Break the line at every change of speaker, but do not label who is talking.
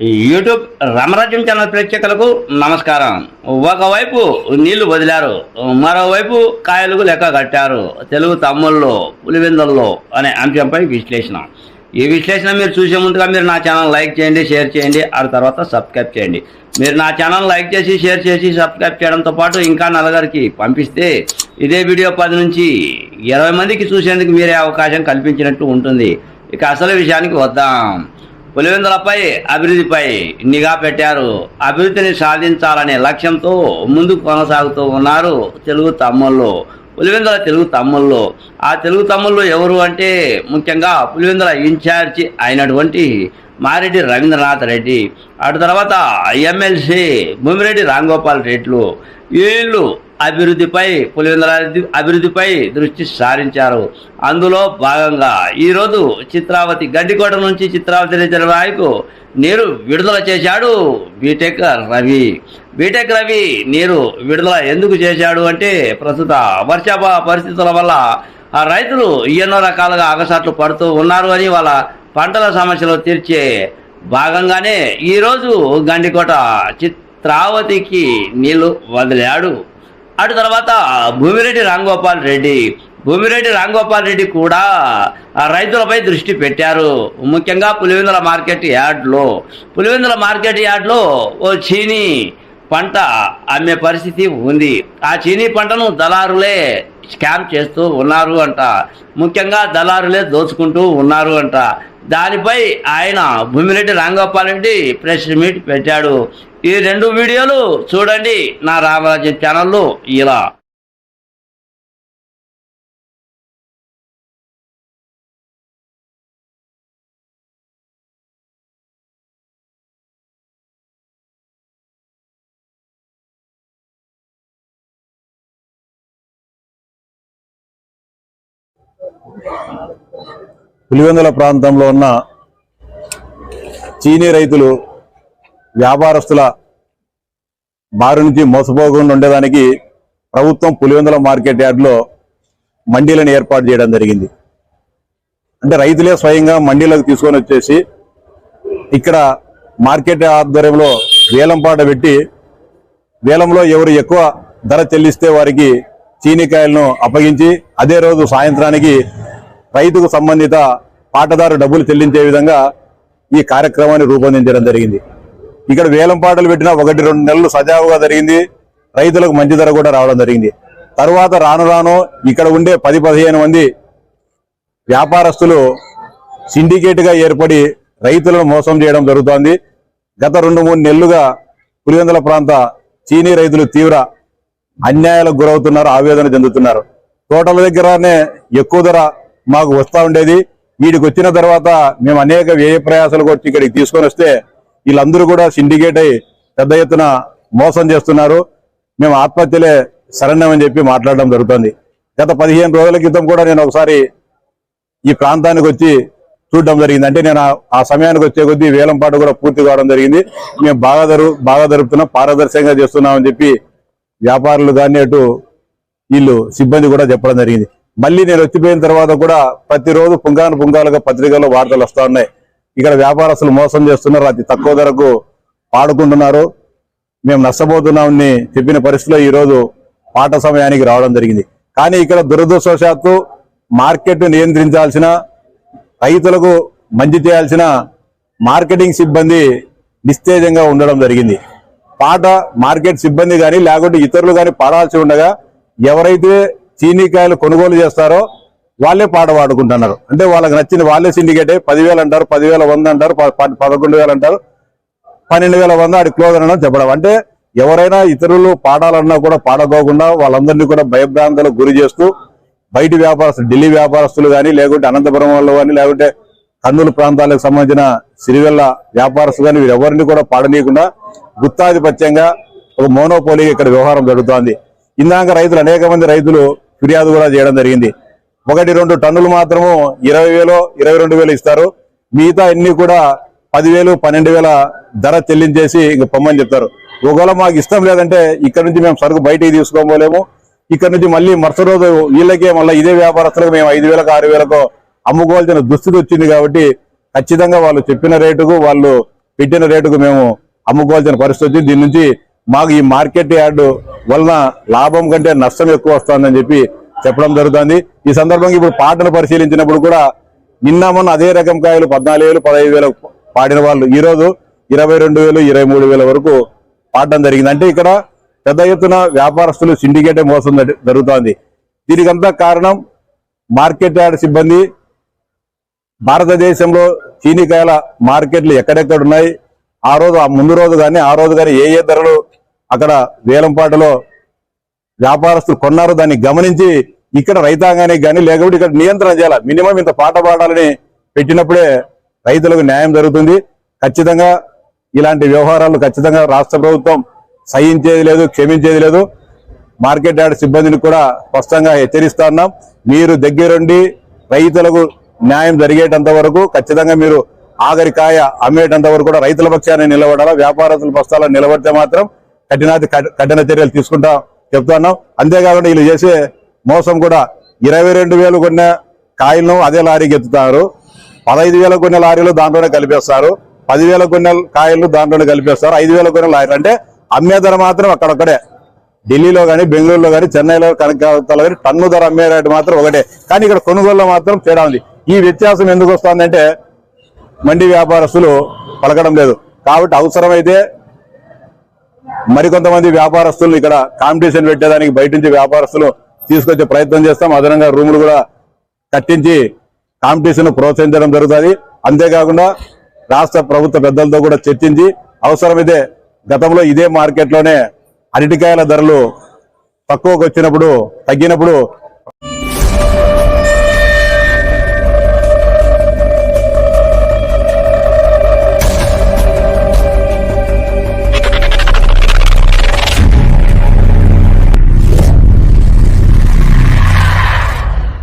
YouTube రామరాజ్యం channel ప్రేక్షకులకు నమస్కారం. ఒకవైపు నీళ్ళు వదిలారు మరోవైపు కాయలకు లెక్క కట్టారు. తెలుగు తమ్ముళ్ళు పులివెందుల్లో అనే అంశంపై విశ్లేషణ. ఈ విశ్లేషణ మీరు చూసే ముందుగా మీరు నా ఛానల్ లైక్ చేయండి షేర్ చేయండి ఆ తర్వాత సబ్స్క్రైబ్ చేయండి. మీరు నా ఛానల్ లైక్ చేసి షేర్ చేసి సబ్స్క్రైబ్ చేయడంతో పాటు ఇంకా నలుగురికి పంపిస్తే ఇదే వీడియో పది నుంచి ఇరవై మందికి చూసేందుకు మీరే అవకాశం కల్పించినట్టు ఉంటుంది. ఇక అసలు విషయానికి వద్దాం. పులివెందులపై అభివృద్ధిపై నిఘా పెట్టారు. అభివృద్ధిని సాధించాలనే లక్ష్యంతో ముందుకు కొనసాగుతూ ఉన్నారు తెలుగు తమ్ముళ్ళు. పులివెందుల తెలుగు తమ్ముళ్ళు. ఆ తెలుగు తమ్ముళ్ళు ఎవరు అంటే ముఖ్యంగా పులివెందుల ఇన్ఛార్జి అయినటువంటి మారెడ్డి రవీంద్రనాథ్ రెడ్డి. అటు తర్వాత ఎమ్మెల్సీ భూమిరెడ్డి రాంగోపాల్ రెడ్లు. వీళ్ళు అభివృద్ధిపై పులివెందుల అభివృద్ధిపై దృష్టి సారించారు. అందులో భాగంగా ఈరోజు చిత్రావతి గడ్డికోట నుంచి చిత్రావతి రిజర్వాయర్కు నీరు విడుదల చేశాడు బీటెక్ రవి. బీటెక్ రవి నీరు విడుదల ఎందుకు చేశాడు అంటే ప్రస్తుత వర్షాభ పరిస్థితుల వల్ల ఆ రైతులు ఎన్నో రకాలుగా అగసాట్లు పడుతూ ఉన్నారు అని వాళ్ళ పంటల సమస్యలు తీర్చే భాగంగానే ఈరోజు గండికోట చిత్రావతికి నీళ్ళు వదిలాడు. అటు తర్వాత భూమిరెడ్డి రాంగోపాల్ రెడ్డి. భూమిరెడ్డి రాంగోపాల్ రెడ్డి కూడా ఆ రైతులపై దృష్టి పెట్టారు. ముఖ్యంగా పులివెందుల మార్కెట్ యార్డ్లో. పులివెందుల మార్కెట్ యార్డ్లో ఓ చీనీ పంట అమ్మే పరిస్థితి ఉంది. ఆ చీనీ పంటను దళారులే స్కామ్ చేస్తూ ఉన్నారు అంట. ముఖ్యంగా దళారులే దోచుకుంటూ ఉన్నారు అంట. దానిపై ఆయన భూమిరెడ్డి రాంగోపాల్ రెడ్డి ప్రెస్ మీట్ పెట్టాడు. ఈ రెండు వీడియోలు చూడండి నా రామరాజ్యం ఛానల్లో ఇలా.
పులివెందుల ప్రాంతంలో ఉన్న చీనీ రైతులు వ్యాపారస్తుల బారి నుంచి మోసపోకుండా ఉండేదానికి ప్రభుత్వం పులివెందుల మార్కెట్ యార్డ్లో మండీలను ఏర్పాటు చేయడం జరిగింది. అంటే రైతులే స్వయంగా మండీలకు తీసుకొని వచ్చేసి ఇక్కడ మార్కెట్ ఆధ్వర్యంలో వేలంపాట పెట్టి వేలంలో ఎవరు ఎక్కువ ధర చెల్లిస్తే వారికి చీనికాయలను అప్పగించి అదే రోజు సాయంత్రానికి రైతుకు సంబంధిత పాటదారు డబ్బులు చెల్లించే విధంగా ఈ కార్యక్రమాన్ని రూపొందించడం జరిగింది. ఇక్కడ వేలం పాటలు పెట్టిన ఒకటి రెండు నెలలు సజావుగా జరిగింది. రైతులకు మంచి ధర కూడా రావడం జరిగింది. తరువాత రాను రాను ఇక్కడ ఉండే పది పదిహేను మంది వ్యాపారస్తులు సిండికేట్గా ఏర్పడి రైతులను మోసం చేయడం జరుగుతోంది. గత రెండు మూడు నెలలుగా పులివెందుల ప్రాంత చీనీ రైతులు తీవ్ర అన్యాయాలకు గురవుతున్నారు ఆవేదన చెందుతున్నారు. తోటల దగ్గరనే ఎక్కువ ధర మాకు వస్తా ఉండేది. వీడికి వచ్చిన తర్వాత మేము అనేక వ్యయ ప్రయాసాలు కొట్టి ఇక్కడికి తీసుకొని వస్తే వీళ్ళందరూ కూడా సిండికేట్ అయి పెద్ద ఎత్తున మోసం చేస్తున్నారు. మేము ఆత్మహత్యలే శరణ్యమని చెప్పి మాట్లాడడం జరుగుతుంది. గత పదిహేను రోజుల క్రితం కూడా నేను ఒకసారి ఈ ప్రాంతానికి వచ్చి చూడడం జరిగింది. అంటే నేను ఆ- సమయానికి వచ్చే కొద్దీ వేలంపాటు కూడా పూర్తి కావడం జరిగింది. మేము బాగా జరు బాగా జరుపుతున్నాం పారదర్శకంగా చేస్తున్నామని చెప్పి వ్యాపారులు కానీ అటు వీళ్ళు సిబ్బంది కూడా చెప్పడం జరిగింది. మళ్ళీ నేను వచ్చిపోయిన తర్వాత కూడా ప్రతిరోజు పుంగాను పుంగాలుగా పత్రికల్లో వార్తలు వస్తూ ఉన్నాయి. ఇక్కడ వ్యాపారస్తులు మోసం చేస్తున్నారు. అతి తక్కువ ధరకు పాడుకుంటున్నారు మేము నష్టపోతున్నామని చెప్పిన పరిస్థితిలో ఈ రోజు పాట సమయానికి రావడం జరిగింది. కానీ ఇక్కడ దురదృష్టవశాత్తు మార్కెట్ నియంత్రించాల్సిన రైతులకు మంచి చేయాల్సిన మార్కెటింగ్ సిబ్బంది నిస్తేజంగా ఉండడం జరిగింది. పాట మార్కెట్ సిబ్బంది కానీ లేకుంటే ఇతరులు కానీ పాడాల్సి ఉండగా ఎవరైతే చీనీకాయలు కొనుగోలు చేస్తారో వాళ్ళే పాట పాడుకుంటున్నారు. అంటే వాళ్ళకి నచ్చిన వాళ్ళే సిండికేటే పదివేలు అంటారు పదివేల వంద అంటారు ప- పదకొండు వేలు అంటారు పన్నెండు వేల వంద ఆడి క్లోజ్ అనడం చెప్పడం. అంటే ఎవరైనా ఇతరులు పాడాలన్నా కూడా పాడకోకుండా వాళ్ళందరినీ కూడా భయభ్రాంతులకు గురి చేస్తూ బయటి వ్యాపారస్తులు ఢిల్లీ వ్యాపారస్తులు కానీ లేకుంటే అనంతపురం వాళ్ళు కానీ లేకుంటే కర్నూలు ప్రాంతాలకు సంబంధించిన సిరివెల్ల వ్యాపారస్తులు కానీ వీరెవరిని కూడా పాడనీయకుండా గుత్తాధిపత్యంగా ఒక మోనోపోలీగా ఇక్కడ వ్యవహారం జరుగుతోంది. ఇందాక రైతులు అనేక మంది రైతులు ఫిర్యాదు కూడా చేయడం జరిగింది. ఒకటి రెండు టన్నులు మాత్రము ఇరవై వేలు ఇరవై రెండు వేలు ఇస్తారు. మిగతా అన్ని కూడా పదివేలు పన్నెండు వేల ధర చెల్లించేసి ఇంక పొమ్మని చెప్తారు. ఒకవేళ మాకు ఇష్టం లేదంటే ఇక్కడ నుంచి మేము సరుకు బయటికి తీసుకోబోలేము. ఇక్కడ నుంచి మళ్ళీ మరుసటి రోజు వీళ్ళకే మళ్ళీ ఇదే వ్యాపారస్తులకు మేము ఐదు వేలకు ఆరు వేలకు అమ్ముకోవాల్సిన దుస్థితి వచ్చింది కాబట్టి ఖచ్చితంగా వాళ్ళు చెప్పిన రేటుకు వాళ్ళు పెట్టిన రేటుకు మేము అమ్ముకోవాల్సిన పరిస్థితి వచ్చింది. దీని నుంచి మాకు ఈ మార్కెట్ యార్డ్ వలన లాభం కంటే నష్టం ఎక్కువ వస్తుందని చెప్పి చెప్పడం జరుగుతుంది. ఈ సందర్భంగా ఇప్పుడు పాటను పరిశీలించినప్పుడు కూడా నిన్న మొన్న అదే రకం కాయలు పద్నాలుగు వేలు పదహైదు వేలు పాడిన వాళ్ళు. ఈ రోజు ఇరవై రెండు వేలు ఇరవై మూడు వేల వరకు పాడడం జరిగింది. అంటే ఇక్కడ పెద్ద ఎత్తున వ్యాపారస్తులు సిండికేటే మోసం జరుగుతోంది. దీనికంతా కారణం మార్కెట్ యార్డ్ సిబ్బంది. భారతదేశంలో చీనికాయల మార్కెట్లు ఎక్కడెక్కడ ఉన్నాయి? ఆ రోజు ఆ ముందు రోజు కానీ ఆ రోజు కానీ ఏ ఏ ధరలు అక్కడ వేలంపాటలో వ్యాపారస్తులు కొన్నారు. దాన్ని గమనించి ఇక్కడ రైతాంగానికి కానీ లేకపోతే ఇక్కడ నియంత్రణ చేయాలి? మినిమం ఇంత పాట పాడాలని పెట్టినప్పుడే రైతులకు న్యాయం జరుగుతుంది. ఖచ్చితంగా ఇలాంటి వ్యవహారాలు ఖచ్చితంగా రాష్ట్ర ప్రభుత్వం సహించేది లేదు క్షమించేది లేదు. మార్కెట్ యార్డ్ సిబ్బందిని కూడా స్పష్టంగా హెచ్చరిస్తా ఉన్నాం. మీరు దగ్గరుండి రైతులకు న్యాయం జరిగేటంత వరకు ఖచ్చితంగా మీరు ఆగరికాయ అమ్మేటంత వరకు కూడా రైతుల పక్షాన్ని నిలబడాలా? వ్యాపారస్తుల పక్షాలను నిలబడితే మాత్రం కఠినాతి కఠిన చర్యలు తీసుకుంటాం చెప్తున్నాం అంతేకాకుండా వీళ్ళు చేసే మోసం కూడా ఇరవై రెండు వేలు కొన్న కాయలను అదే లారీకి ఎత్తుతారు పదహైదు వేల కొన్ని లారీలు దాంట్లోనే కలిపేస్తారు. పదివేల కొన్ని కాయలు దాంట్లోనే కలిపేస్తారు. ఐదు వేల కొన్ని లారీలు అంటే అమ్మే ధర మాత్రం అక్కడొక్కడే ఢిల్లీలో కానీ బెంగళూరులో కానీ చెన్నైలో కనకాతలో కానీ టన్ను ధర అమ్మే రేటు మాత్రం ఒకటే. కానీ ఇక్కడ కొనుగోలులో మాత్రం తేడా ఉంది. ఈ వ్యత్యాసం ఎందుకు వస్తుందంటే మండి వ్యాపారస్తులు పలకడం లేదు. కాబట్టి అవసరమైతే మరికొంతమంది వ్యాపారస్తులు ఇక్కడ కాంపిటీషన్ పెట్టేదానికి బయట నుంచి వ్యాపారస్తులు తీసుకొచ్చే ప్రయత్నం చేస్తాం. అదనంగా రూములు కూడా కట్టించి కాంపిటీషన్ ప్రోత్సహించడం జరుగుతుంది. అంతేకాకుండా రాష్ట్ర ప్రభుత్వ పెద్దలతో కూడా చర్చించి అవసరమైతే గతంలో ఇదే మార్కెట్లోనే అరటికాయల ధరలు తక్కువకు వచ్చినప్పుడు తగ్గినప్పుడు